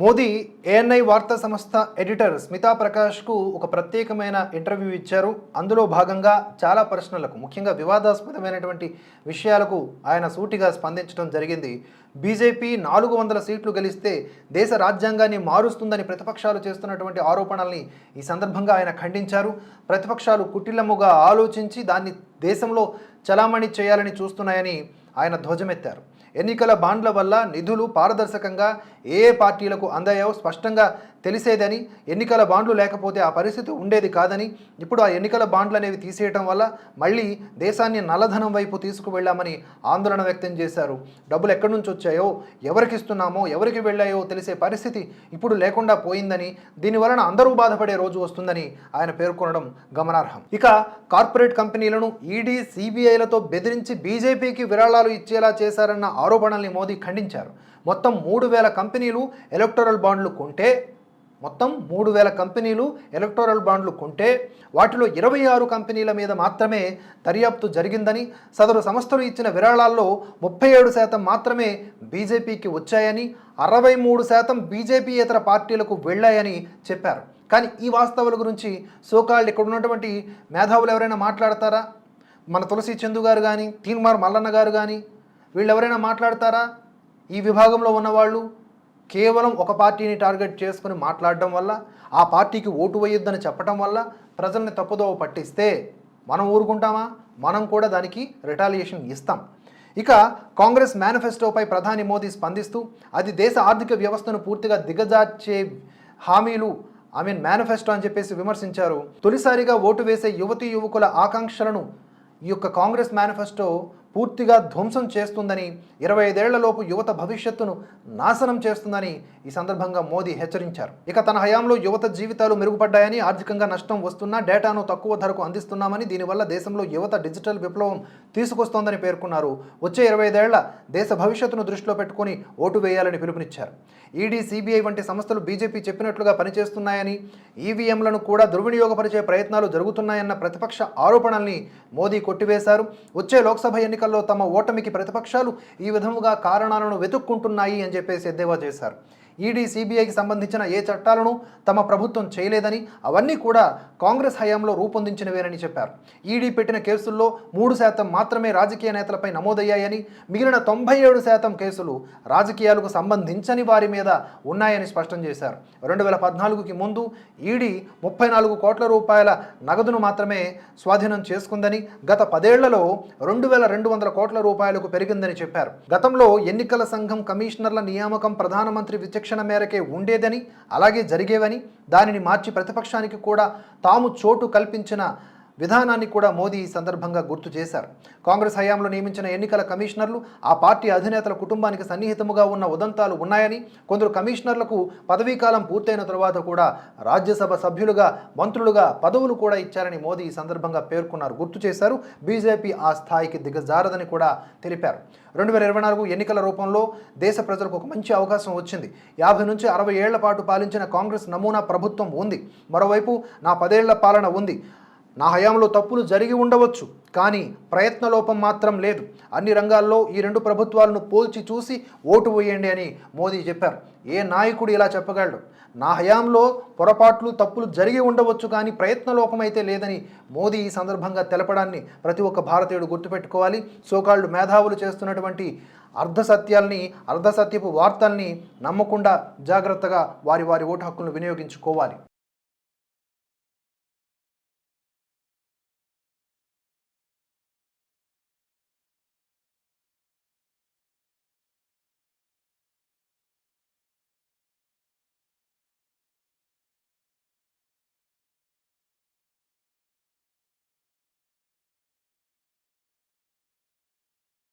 Modi ANI వార్తా సంస్థ editor Smita ప్రకాష్కు ఒక ప్రత్యేకమైన ఇంటర్వ్యూ ఇచ్చారు. అందులో భాగంగా చాలా ప్రశ్నలకు ముఖ్యంగా వివాదాస్పదమైనటువంటి విషయాలకు ఆయన సూటిగా స్పందించడం జరిగింది. బీజేపీ నాలుగు వందల సీట్లు గెలిస్తే దేశ రాజ్యాంగాన్ని మారుస్తుందని ప్రతిపక్షాలు చేస్తున్నటువంటి ఆరోపణల్ని ఈ సందర్భంగా ఆయన ఖండించారు. ప్రతిపక్షాలు కుటిలముగా ఆలోచించి దాన్ని దేశంలో చలామణి చేయాలని చూస్తున్నాయని ఆయన ధ్వజమెత్తారు. ఎన్నికల బాండ్ల వల్ల నిధులు పారదర్శకంగా ఏ పార్టీలకు అందాయో స్పష్టంగా తెలిసేదని ఎన్నికల బాండ్లు లేకపోతే ఆ పరిస్థితి ఉండేది కాదని ఇప్పుడు ఆ ఎన్నికల బాండ్లు అనేవి తీసేయటం వల్ల మళ్ళీ దేశాన్ని నల్లధనం వైపు తీసుకువెళ్ళామని ఆందోళన వ్యక్తం చేశారు. డబ్బులు ఎక్కడి నుంచి వచ్చాయో ఎవరికి ఇస్తున్నామో ఎవరికి వెళ్ళాయో తెలిసే పరిస్థితి ఇప్పుడు లేకుండా పోయిందని దీనివలన అందరూ బాధపడే రోజు వస్తుందని ఆయన పేర్కొనడం గమనార్హం. ఇక కార్పొరేట్ కంపెనీలను ఈడీ సిబిఐలతో బెదిరించి బీజేపీకి విరాళాలు ఇచ్చేలా చేశారన్న ఆరోపణల్ని మోదీ ఖండించారు. మొత్తం మూడు వేల కంపెనీలు ఎలక్టోరల్ బాండ్లు కొంటే మొత్తం మూడు వేల కంపెనీలు ఎలక్టోరల్ బాండ్లు కొంటే వాటిలో ఇరవై ఆరు కంపెనీల మీద మాత్రమే దర్యాప్తు జరిగిందని సదరు సంస్థలు ఇచ్చిన విరాళాల్లో ముప్పై ఏడు శాతం మాత్రమే బీజేపీకి వచ్చాయని అరవై మూడు శాతం బీజేపీ ఇతర పార్టీలకు వెళ్ళాయని చెప్పారు. కానీ ఈ వాస్తవాల గురించి సోకాళ్ళు ఇక్కడ ఉన్నటువంటి మేధావులు ఎవరైనా మాట్లాడతారా? మన తులసి చందు గారు కానీ తీన్మార్ మల్లన్న గారు కానీ వీళ్ళు ఎవరైనా మాట్లాడతారా? ఈ విభాగంలో ఉన్నవాళ్ళు కేవలం ఒక పార్టీని టార్గెట్ చేసుకుని మాట్లాడడం వల్ల ఆ పార్టీకి ఓటు వేయొద్దని చెప్పడం వల్ల ప్రజల్ని తప్పుదోవ పట్టిస్తే మనం ఊరుకుంటామా? మనం కూడా దానికి రిటాలియేషన్ ఇస్తాం. ఇక కాంగ్రెస్ మేనిఫెస్టోపై ప్రధాని మోదీ స్పందిస్తూ అది దేశ ఆర్థిక వ్యవస్థను పూర్తిగా దిగజార్చే హామీలు ఐ మీన్ మేనిఫెస్టో అని చెప్పేసి విమర్శించారు. తొలిసారిగా ఓటు వేసే యువతీ యువకుల ఆకాంక్షలను ఈ యొక్క కాంగ్రెస్ మేనిఫెస్టో పూర్తిగా ధ్వంసం చేస్తుందని ఇరవై ఐదేళ్ళలోపు యువత భవిష్యత్తును నాశనం చేస్తుందని ఈ సందర్భంగా మోదీ హెచ్చరించారు. ఇక తన హయాంలో యువత జీవితాలు మెరుగుపడ్డాయని ఆర్థికంగా నష్టం వస్తున్నా డేటాను తక్కువ ధరకు అందిస్తున్నామని దీనివల్ల దేశంలో యువత డిజిటల్ విప్లవం తీసుకొస్తోందని పేర్కొన్నారు. వచ్చే ఇరవై ఐదేళ్ళ దేశ భవిష్యత్తును దృష్టిలో పెట్టుకుని ఓటు వేయాలని పిలుపునిచ్చారు. ఈడీ సిబిఐ వంటి సంస్థలు బీజేపీ చెప్పినట్లుగా పనిచేస్తున్నాయని ఈవీఎంలను కూడా దుర్వినియోగపరిచే ప్రయత్నాలు జరుగుతున్నాయన్న ప్రతిపక్ష ఆరోపణల్ని మోదీ కొట్టివేశారు. వచ్చే లోక్సభ ఎన్నికల్లో తమ ఓటమికి ప్రతిపక్షాలు ఈ విధముగా కారణాలను వెతుక్కుంటున్నాయి అని చెప్పేసి ఎద్దేవా చేశారు. ఈడీ సిబిఐకి సంబంధించిన ఏ చట్టాలను తమ ప్రభుత్వం చేయలేదని అవన్నీ కూడా కాంగ్రెస్ హయాంలో రూపొందించినవేనని చెప్పారు. ఈడీ పెట్టిన కేసుల్లో మూడు శాతం మాత్రమే రాజకీయ నేతలపై నమోదయ్యాయని మిగిలిన తొంభై ఏడు శాతం కేసులు రాజకీయాలకు సంబంధించని వారి మీద ఉన్నాయని స్పష్టం చేశారు. రెండు వేల పద్నాలుగుకి ముందు ఈడీ ముప్పై నాలుగు కోట్ల రూపాయల నగదును మాత్రమే స్వాధీనం చేసుకుందని గత పదేళ్ళలో రెండు వేల రెండు వందల కోట్ల రూపాయలకు పెరిగిందని చెప్పారు. గతంలో ఎన్నికల సంఘం కమిషనర్ల నియామకం ప్రధానమంత్రి విచక్షణ మేరకే ఉండేదని అలాగే జరిగేవని దానిని మార్చి ప్రతిపక్షానికి కూడా తాము చోటు కల్పించిన విధానాన్ని కూడా మోదీ ఈ సందర్భంగా గుర్తు చేశారు. కాంగ్రెస్ హయాంలో నియమించిన ఎన్నికల కమిషనర్లు ఆ పార్టీ అధినేతల కుటుంబానికి సన్నిహితముగా ఉన్న ఉదంతాలు ఉన్నాయని కొందరు కమిషనర్లకు పదవీకాలం పూర్తయిన తరువాత కూడా రాజ్యసభ సభ్యులుగా మంత్రులుగా పదవులు కూడా ఇచ్చారని మోదీ ఈ సందర్భంగా పేర్కొన్నారు. గుర్తు చేశారు బీజేపీ ఆ స్థాయికి దిగజారదని కూడా తెలిపారు. రెండు వేల ఇరవై నాలుగు ఎన్నికల రూపంలో దేశ ప్రజలకు ఒక మంచి అవకాశం వచ్చింది. యాభై నుంచి అరవై ఏళ్ళ పాటు పాలించిన కాంగ్రెస్ నమూనా ప్రభుత్వం ఉంది. మరోవైపు నా పదేళ్ళ పాలన ఉంది. నా హయాంలో తప్పులు జరిగి ఉండవచ్చు కానీ ప్రయత్నలోపం మాత్రం లేదు. అన్ని రంగాల్లో ఈ రెండు ప్రభుత్వాలను పోల్చి చూసి ఓటు వేయండి అని మోదీ చెప్పారు. ఏ నాయకుడు ఇలా చెప్పగలడు? నా హయాంలో పొరపాట్లు తప్పులు జరిగి ఉండవచ్చు కానీ ప్రయత్నలోపం అయితే లేదని మోదీ ఈ సందర్భంగా తెలపడాన్ని ప్రతి ఒక్క భారతీయుడు గుర్తుపెట్టుకోవాలి. సోకాళ్ళు మేధావులు చేస్తున్నటువంటి అర్ధసత్యాల్ని అర్ధసత్యపు వార్తల్ని నమ్మకుండా జాగ్రత్తగా వారి వారి ఓటు హక్కులను వినియోగించుకోవాలి.